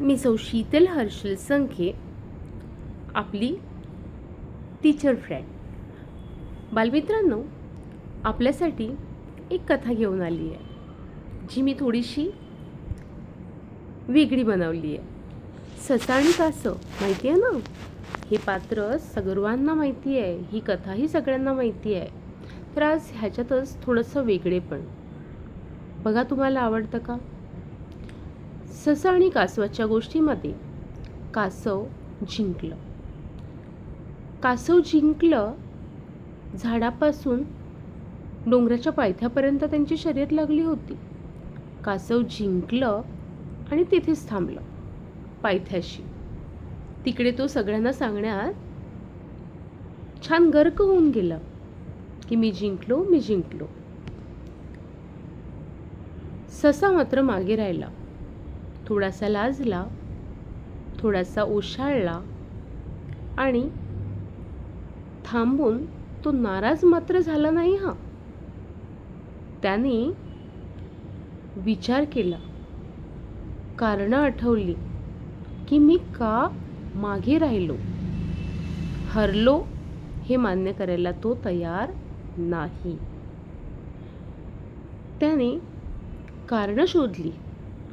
मी सौ शीतल हर्षल संखे आपली teacher friend बालमित्रांनो आपल्यासाठी एक कथा घेऊन आली आहे जी मी थोडीशी वेगळी बनवली आहे. ससा आणि कासव माहिती आहे ना? हे पात्र सर्वांना माहिती आहे ही कथाही सगळ्यांना माहिती आहे. तर आज ह्याच्यातच थोडंसं वेगळे पण बघा तुम्हाला आवडतं का? ससा आणि कासवाच्या गोष्टीमध्ये कासव जिंकलं. कासव जिंकलं झाडापासून डोंगराच्या पायथ्यापर्यंत त्यांची शर्यत लागली होती. कासव जिंकलं आणि तिथेच थांबलं पायथ्याशी. तिकडे तो सगळ्यांना सांगण्यात छान गर्क होऊन गेला की मी जिंकलो मी जिंकलो. ससा मात्र मागे राहिला. थोडासा लाजला थोडासा ओशाळला आणि थांबून तो नाराज मात्र झाला नाही हा. त्याने विचार केला. कारणं आठवली की मी का मागे राहिलो? हरलो हे मान्य करायला तो तयार नाही. त्याने कारणं शोधली.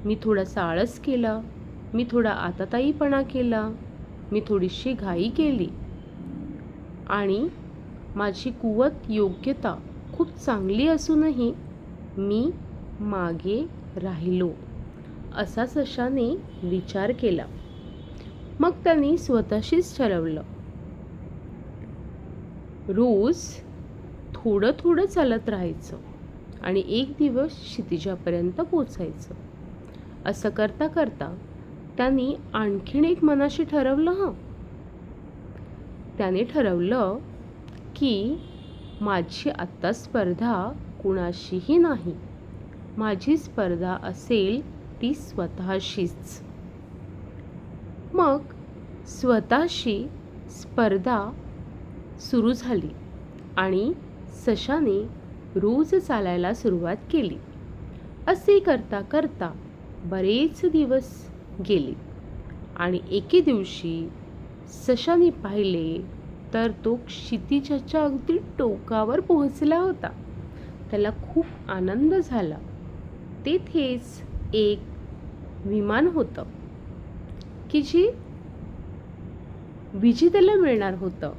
मी थोडासा आळस केला. मी थोडा आताताईपणा केला. मी थोडीशी घाई केली. आणि माझी कुवत योग्यता खूप चांगली असूनही मी मागे राहिलो असा सशाने विचार केला. मग त्यांनी स्वतःशीच ठरवलं. रोज थोडं थोडं चालत राहायचं आणि एक दिवस क्षितिजापर्यंत पोचायचं. असं करता करता त्यांनी आणखीन एक मनाशी ठरवलं हं. त्याने ठरवलं की माझी आत्ता स्पर्धा कुणाशीही नाही. माझी स्पर्धा असेल ती स्वतःशीच. मग स्वतःशी स्पर्धा सुरू झाली आणि सशाने रोज चालायला सुरुवात केली. असे करता करता बरेच दिवस गेले. आणि एके दिवशी सशाने पाहिले तर तो क्षितिजाच्या अगदी टोकावर पोहोचला होता. त्याला खूप आनंद झाला. तेथेच एक विमान होतं की जे विजेत्याला मिळणार होतं.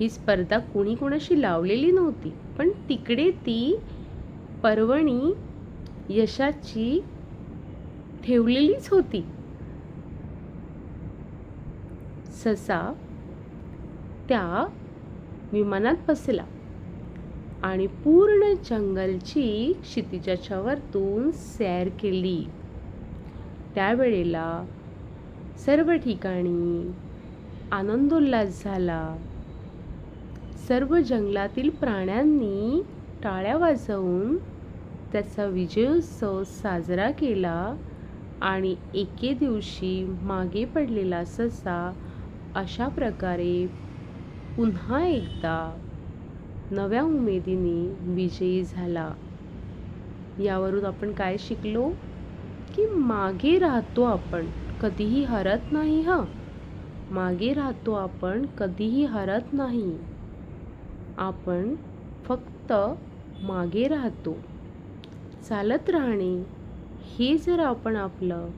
ही स्पर्धा कोणी कोणाशी लावलेली नव्हती पण तिकडे ती पर्वणी यशाची ठेवलेलीच होती. ससा त्या विमानात बसला आणि पूर्ण जंगलची क्षितिजाच्या वरतून सैर केली. त्यावेळेला सर्व ठिकाणी आनंदोल्लास झाला. सर्व जंगलातील प्राण्यांनी टाळ्या वाजवून त्याचा विजयोत्सव साजरा केला आणि एके दिवशी मागे पडलेला ससा अशा प्रकारे पुन्हा एकदा नव्या उमेदीने विजयी झाला. यावरून आपण काय शिकलो? की मागे राहतो आपण कधीही हरत नाही हा. मागे राहतो आपण कधीही हरत नाही. आपण फक्त मागे राहतो. चालत राहणे हे जर आपण आपलं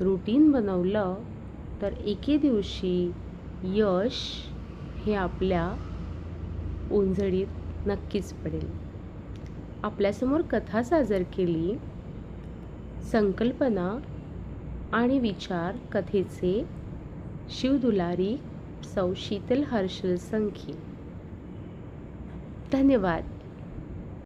रुटीन बनवलं तर एके दिवशी यश हे आपल्या ओंजळीत नक्कीच पडेल. आपल्यासमोर कथा सादर केली संकल्पना आणि विचार कथेचे शिवदुलारी सौ शीतल हर्षल संखी. धन्यवाद.